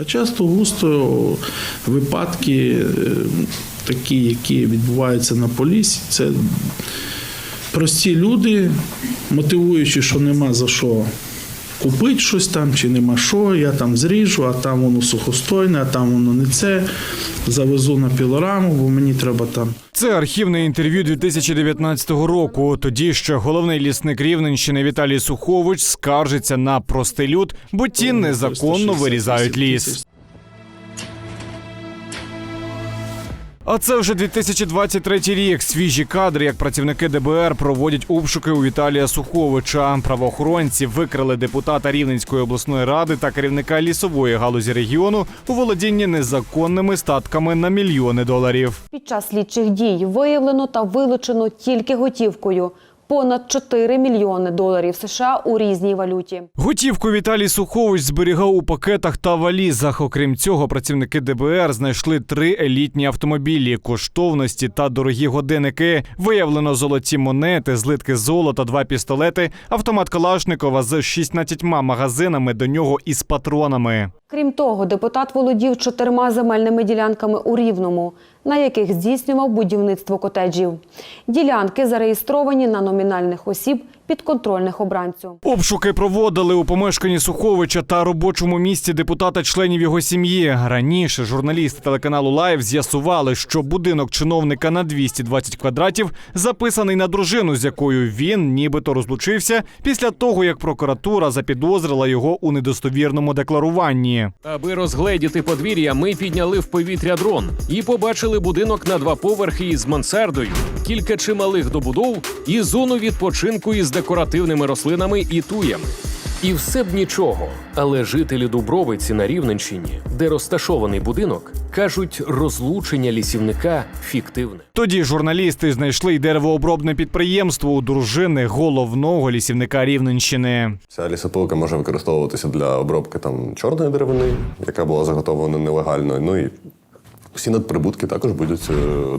А часто густо випадки е, такі, які відбуваються на полісі, це прості люди, мотивуючи, що нема за що купити щось там, чи нема що, я там зріжу, а там воно сухостойне, а там воно не це. Завезу на пілораму, бо мені треба там. Це архівне інтерв'ю 2019 року. Тоді ще головний лісник Рівненщини Віталій Сухович скаржиться на простий люд, бо ті незаконно вирізають ліс. А це вже 2023 рік. Свіжі кадри, як працівники ДБР проводять обшуки у Віталія Суховича. Правоохоронці викрили депутата Рівненської обласної ради та керівника лісової галузі регіону у володінні незаконними статками на мільйони доларів. Під час слідчих дій виявлено та вилучено тільки готівкою понад 4 мільйони доларів США у різній валюті. Готівку Віталій Сухович зберігав у пакетах та валізах. Окрім цього, працівники ДБР знайшли три елітні автомобілі, коштовності та дорогі годинники. Виявлено золоті монети, злитки золота, два пістолети, автомат Калашникова з 16 магазинами до нього із патронами. Крім того, депутат володів чотирма земельними ділянками у Рівному, на яких здійснював будівництво котеджів. Ділянки зареєстровані на номінальних осіб підконтрольних обранцю. Обшуки проводили у помешканні Суховича та робочому місці депутата-членів його сім'ї. Раніше журналісти телеканалу Лайв з'ясували, що будинок чиновника на 220 квадратів записаний на дружину, з якою він нібито розлучився після того, як прокуратура запідозрила його у недостовірному декларуванні. Аби розгледіти подвір'я, ми підняли в повітря дрон і побачили будинок на два поверхи із мансардою, кілька чималих добудов і зону відпочинку із декоративними рослинами і туями. І все б нічого. Але жителі Дубровиці на Рівненщині, де розташований будинок, кажуть, розлучення лісівника фіктивне. Тоді журналісти знайшли й деревообробне підприємство у дружини головного лісівника Рівненщини. Ця лісопилка може використовуватися для обробки там чорної деревини, яка була заготовлена нелегально. Ну і всі надприбутки також будуть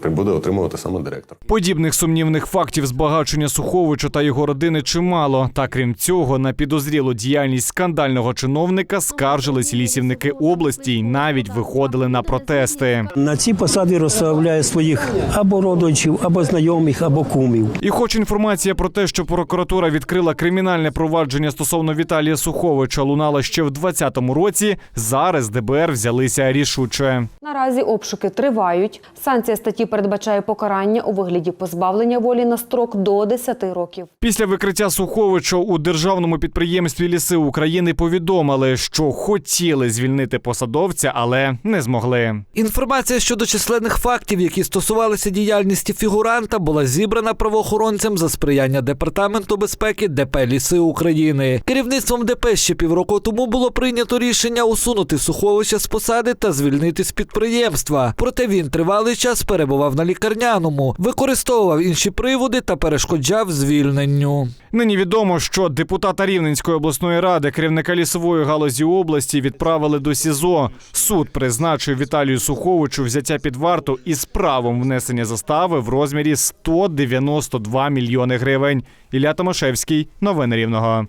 е, буде отримувати саме директор. Подібних сумнівних фактів збагачення Суховича та його родини чимало. Та крім цього, на підозрілу діяльність скандального чиновника скаржились лісівники області й навіть виходили на протести. На ці посади розставляє своїх або родичів, або знайомих, або кумів. І хоч інформація про те, що прокуратура відкрила кримінальне провадження стосовно Віталія Суховича, лунала ще в 2020 році, зараз ДБР взялися рішуче. Наразі обшуки тривають. Санкція статті передбачає покарання у вигляді позбавлення волі на строк до 10 років. Після викриття Суховича у державному підприємстві Ліси України повідомили, що хотіли звільнити посадовця, але не змогли. Інформація щодо численних фактів, які стосувалися діяльності фігуранта, була зібрана правоохоронцем за сприяння департаменту безпеки ДП Ліси України. Керівництвом ДП ще півроку тому було прийнято рішення усунути Суховича з посади та звільнити з підприємства. Проте він тривалий час перебував на лікарняному, використовував інші приводи та перешкоджав звільненню. Нині відомо, що депутата Рівненської обласної ради, керівника лісової галузі області, відправили до СІЗО. Суд призначив Віталію Суховичу взяття під варту із правом внесення застави в розмірі 192 мільйони гривень. Ілля Томашевський, новини Рівного.